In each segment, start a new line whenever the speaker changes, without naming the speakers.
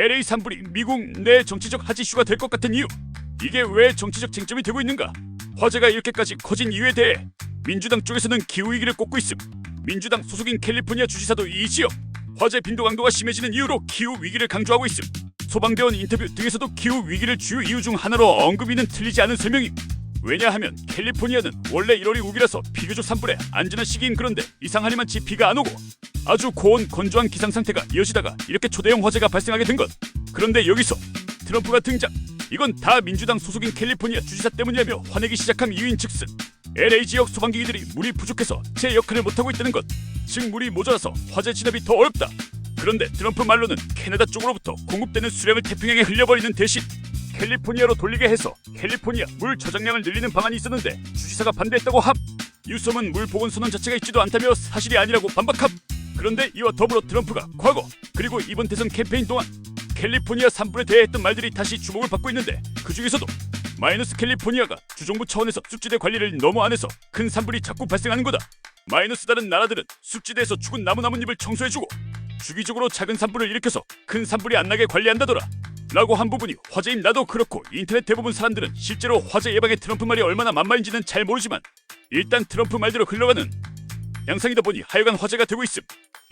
LA 산불이 미국 내 정치적 핫 이슈가 될 것 같은 이유. 이게 왜 정치적 쟁점이 되고 있는가? 화제가 이렇게까지 커진 이유에 대해 민주당 쪽에서는 기후 위기를 꼽고 있음. 민주당 소속인 캘리포니아 주지사도 이 지역. 화재 빈도 강도가 심해지는 이유로 기후 위기를 강조하고 있음. 소방대원 인터뷰 등에서도 기후 위기를 주요 이유 중 하나로 언급이는 틀리지 않은 설명임 왜냐하면 캘리포니아는 원래 1월이 우기라서 비교적 산불에 안전한 시기인 그런데 이상하리만치 비가 안 오고 아주 고온 건조한 기상 상태가 이어지다가 이렇게 초대형 화재가 발생하게 된 것. 그런데 여기서 트럼프가 등장. 이건 다 민주당 소속인 캘리포니아 주지사 때문이라며 화내기 시작한 이유인 즉슨 LA 지역 소방기기들이 물이 부족해서 제 역할을 못하고 있다는 것. 즉 물이 모자라서 화재 진압이 더 어렵다. 그런데 트럼프 말로는 캐나다 쪽으로부터 공급되는 수량을 태평양에 흘려버리는 대신 캘리포니아로 돌리게 해서 캘리포니아 물 저장량을 늘리는 방안이 있었는데 주지사가 반대했다고 함. 유섬은 물 보건 선언 자체가 있지도 않다며 사실이 아니라고 반박함. 그런데 이와 더불어 트럼프가 과거 그리고 이번 대선 캠페인 동안 캘리포니아 산불에 대해 했던 말들이 다시 주목을 받고 있는데 그 중에서도 마이너스 캘리포니아가 주정부 차원에서 습지대 관리를 너무 안 해서 큰 산불이 자꾸 발생하는 거다. 마이너스 다른 나라들은 습지대에서 죽은 나무 나뭇잎을 청소해주고 주기적으로 작은 산불을 일으켜서 큰 산불이 안 나게 관리한다더라. 라고 한 부분이 화제인 나도 그렇고 인터넷 대부분 사람들은 실제로 화재 예방에 트럼프 말이 얼마나 만만인지는 잘 모르지만 일단 트럼프 말대로 흘러가는 양상이다 보니 하여간 화제가 되고 있음.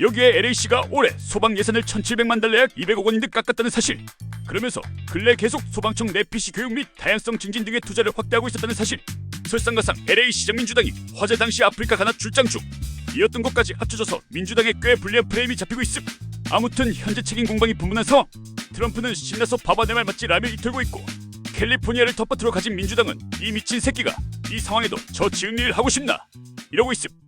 여기에 LAC가 올해 소방 예산을 1,700만 달러 약 200억 원인 듯 깎았다는 사실. 그러면서 근래 계속 소방청 내피시 교육 및 다양성 증진 등의 투자를 확대하고 있었다는 사실. 설상가상 LA 시장 민주당이 화재 당시 아프리카 가나 출장 중 이었던 것까지 합쳐져서 민주당에 꽤 불리한 프레임이 잡히고 있음. 아무튼 현재 책임 공방이 상황. 트럼프는 신나서 바바 내말 맞지 라며 이틀고 있고 캘리포니아를 텃밭으로 가진 민주당은 이 미친 새끼가 이 상황에도 저 지은 일을 하고 싶나 이러고 있음.